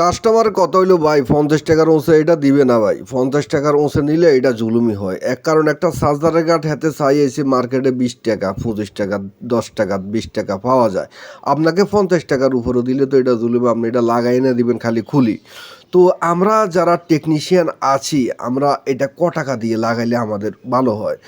Customer কত হইল ভাই? পঞ্চাশ টাকার ওঁসে এটা দিবে না ভাই। পঞ্চাশ টাকার ওঁসে নিলে এটা জুলুমি হয়। এক কারণ একটা সাজদারের গাঠ হাতে চাই এসে মার্কেটে বিশ টাকা, পঁচিশ টাকা, দশ টাকা, বিশ টাকা পাওয়া যায়। আপনাকে পঞ্চাশ টাকার উপরে দিলে তো এটা জুলুমি, আপনি এটা লাগাই না দিবেন খালি খুলি। তো আমরা যারা টেকনিশিয়ান আছি, আমরা এটা ক টাকা দিয়ে লাগাইলে আমাদের ভালো হয়?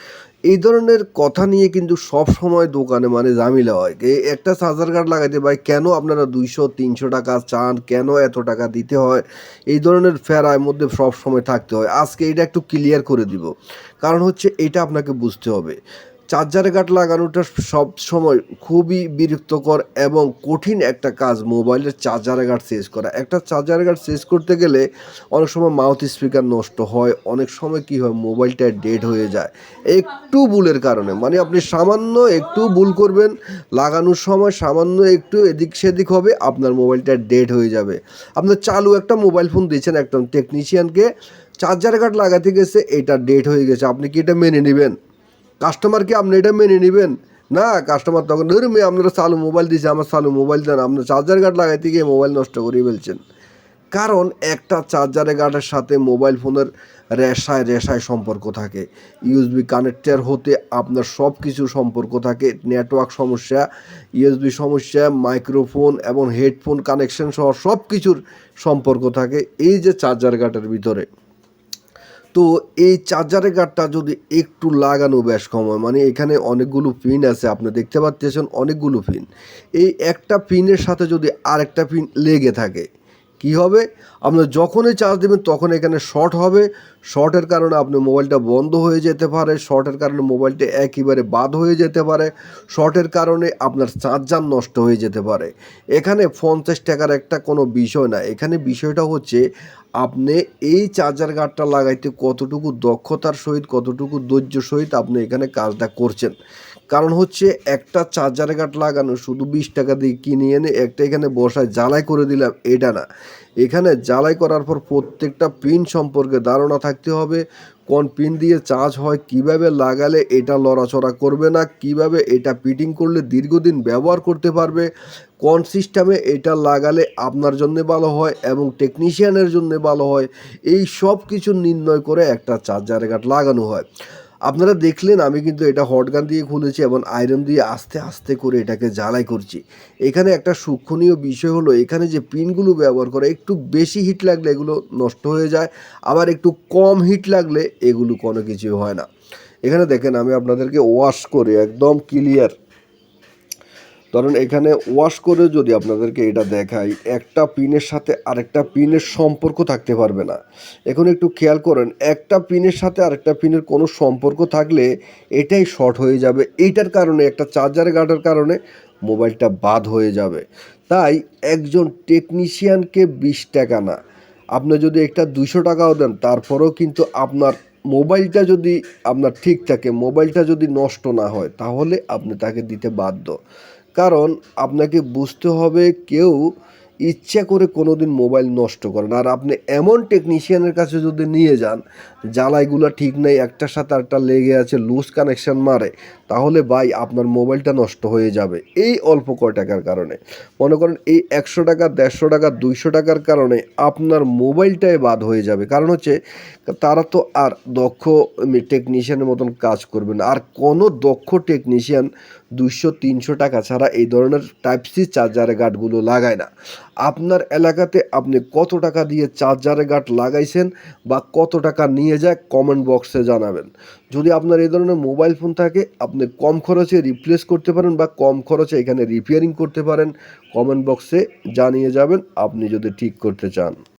এই ধরনের কথা নিয়ে কিন্তু সব সময় দোকানে মানে জামিলা হয়। যে একটা চার্জার কার্ড লাগাইতে ভাই, কেন আপনারা দুইশো, তিনশো টাকা চান? কেন এত টাকা দিতে হয়? এই ধরনের ফেরার মধ্যে সব সময় থাকতে হয়। আজকে এটা একটু ক্লিয়ার করে দিব। কারণ হচ্ছে এটা আপনাকে বুঝতে হবে। চার্জারে কাট লাগানোটা সব সময় খুবই বিরক্তকর এবং কঠিন একটা কাজ মোবাইলের চার্জারে গার্ড চেঞ্জ করা। একটা চার্জারে গার্ড চেঞ্জ করতে গেলে অনেক সময় মাউথ স্পিকার নষ্ট হয়, অনেক সময় কি হয় মোবাইলটা ডেড হয়ে যায়। একটু ভুলের কারণে মানে আপনি সামান্য একটু ভুল করবেন, লাগানোর সময় সামান্য একটু এদিক সেদিক হবে, আপনার মোবাইলটা ডেড হয়ে যাবে। আপনার চালু একটা মোবাইল ফোন দিয়েছেন একদম টেকনিশিয়ানকে চার্জার কার্ড লাগাতে গেছে, এটা ডেড হয়ে গেছে। আপনি কি এটা মেনে নেবেন? কাস্টমার কি আপনি এটা মেনে নেবেন? না কাস্টমার তখন, ধরুন মেয়ে আপনারা চালু মোবাইল দিয়েছে আমার চালু মোবাইল দেন, আপনার চার্জার গার্ড লাগাইতে গিয়ে মোবাইল নষ্ট করে ফেলছেন। কারণ একটা চার্জারে গার্ডের সাথে মোবাইল ফোনের রেশায় রেশায় সম্পর্ক থাকে। ইউএসবি কানেক্টার হতে আপনার সব কিছু সম্পর্ক থাকে। নেটওয়ার্ক সমস্যা ইউএসবি সমস্যা মাইক্রোফোন এবং হেডফোন কানেকশন সহ সব কিছুর সম্পর্ক থাকে এই যে চার্জার গার্ডের ভিতরে। তো এই চার্জারের গার্ডটা যদি একটু লাগানো বেশ হয় মানে এখানে অনেকগুলো পিন আছে, আপনি দেখতে পাচ্ছেন অনেকগুলো পিন এই একটা পিনের সাথে যদি আরেকটা পিন লেগে থাকে কি হবে? আপনার যখনই চার্জ দেবেন, তখন এখানে শর্ট হবে। শর্টের কারণে আপনার মোবাইলটা বন্ধ হয়ে যেতে পারে। শর্টের কারণে মোবাইলটা একেবারে বাদ হয়ে যেতে পারে। শর্টের কারণে আপনার চার্জার নষ্ট হয়ে যেতে পারে। এখানে পঞ্চাশ টাকার একটা কোনো বিষয় না। এখানে বিষয়টা হচ্ছে, আপনি এই চার্জার গার্ডটা লাগাইতে কতটুকু দক্ষতার সহিত, কতটুকু ধৈর্য সহিত আপনি এখানে কাজটা করছেন? কারণ হচ্ছে একটা চার্জার গার্ড লাগানো, শুধু বিশ টাকা দিয়ে কিনে এনে একটা এখানে বসায় জ্বালাই করে দিলাম, এটা না। এখানে জ্বালাই করার পর প্রত্যেকটা পিন সম্পর্কে ধারণা থাকতে হবে, কোন পিন দিয়ে চার্জ হয়, কীভাবে লাগালে এটা লড়াচড়া করবে না, কীভাবে এটা ফিটিং করলে দীর্ঘদিন ব্যবহার করতে পারবে, কোন সিস্টেমে এটা লাগালে আপনার জন্য ভালো হয় এবং টেকনিশিয়ানের জন্য ভালো হয়, এই সব কিছু নির্ণয় করে একটা চার্জার গার্ড লাগানো হয়। আপনারা দেখলেন, আমি কিন্তু এটা হটগান দিয়ে খুলেছি এবং আয়রন দিয়ে আস্তে আস্তে করে এটাকে জ্বালাই করছি। এখানে একটা সূক্ষণীয় বিষয় হলো, এখানে যে পিনগুলো ব্যবহার করে, একটু বেশি হিট লাগলে এগুলো নষ্ট হয়ে যায়, আবার একটু কম হিট লাগলে এগুলো কোনো কিছু হয় না। এখানে দেখেন, আমি আপনাদেরকে ওয়াশ করে একদম ক্লিয়ার ধরেন এখানে ওয়াশ করে যদি আপনাদেরকে এটা দেখাই, একটা পিনের সাথে আরেকটা পিনের সম্পর্ক থাকতে পারবে না। এখন একটু খেয়াল করেন, একটা পিনের সাথে আরেকটা পিনের কোনো সম্পর্ক থাকলে এটাই শর্ট হয়ে যাবে। এইটার কারণে, একটা চার্জার গার্ডের কারণে মোবাইলটা বাদ হয়ে যাবে। তাই একজন টেকনিশিয়ানকে বিশ টাকা না। আপনি যদি একটা দুশো টাকাও দেন, তারপরেও কিন্তু আপনার মোবাইলটা যদি আপনার ঠিক থাকে মোবাইলটা যদি নষ্ট না হয়, তাহলে আপনি তাকে দিতে বাধ্য। কারণ আপনাকে বুঝতে হবে কেউ ইচ্ছা করে কোনো দিন মোবাইল নষ্ট করে না আর আপনি এমন টেকনিশিয়ানের কাছে যদি নিয়ে যান, জ্বালাইগুলো ঠিক নেই, একটার সাথে একটা লেগে আছে লুজ কানেকশান মারে, তাহলে ভাই আপনার মোবাইলটা নষ্ট হয়ে যাবে। এই অল্প কয় টাকার কারণে। মনে করেন এই একশো টাকা, দেড়শো টাকা, দুইশো টাকার কারণে আপনার মোবাইলটাই বাদ হয়ে যাবে। কারণ হচ্ছে, তারা তো আর দক্ষ টেকনিশিয়ানের মতন কাজ করবে না। আর কোনো দক্ষ টেকনিশিয়ান দুইশো, তিনশো টাকা ছাড়া এই ধরনের টাইপ সি চার্জারে গার্ডগুলো লাগায় না। আপনার এলাকাতে আপনি কত টাকা দিয়ে চার্জারে গার্ড লাগাইছেন বা কত টাকা নিয়ে যায় কমেন্ট বক্সে জানাবেন। যদি আপনার এই ধরনের মোবাইল ফোন থাকে, আপনি কম খরচে রিপ্লেস করতে পারেন বা কম খরচে এখানে রিপেয়ারিং করতে পারেন। কমেন্ট বক্সে জানিয়ে যাবেন, আপনি যদি ঠিক করতে চান।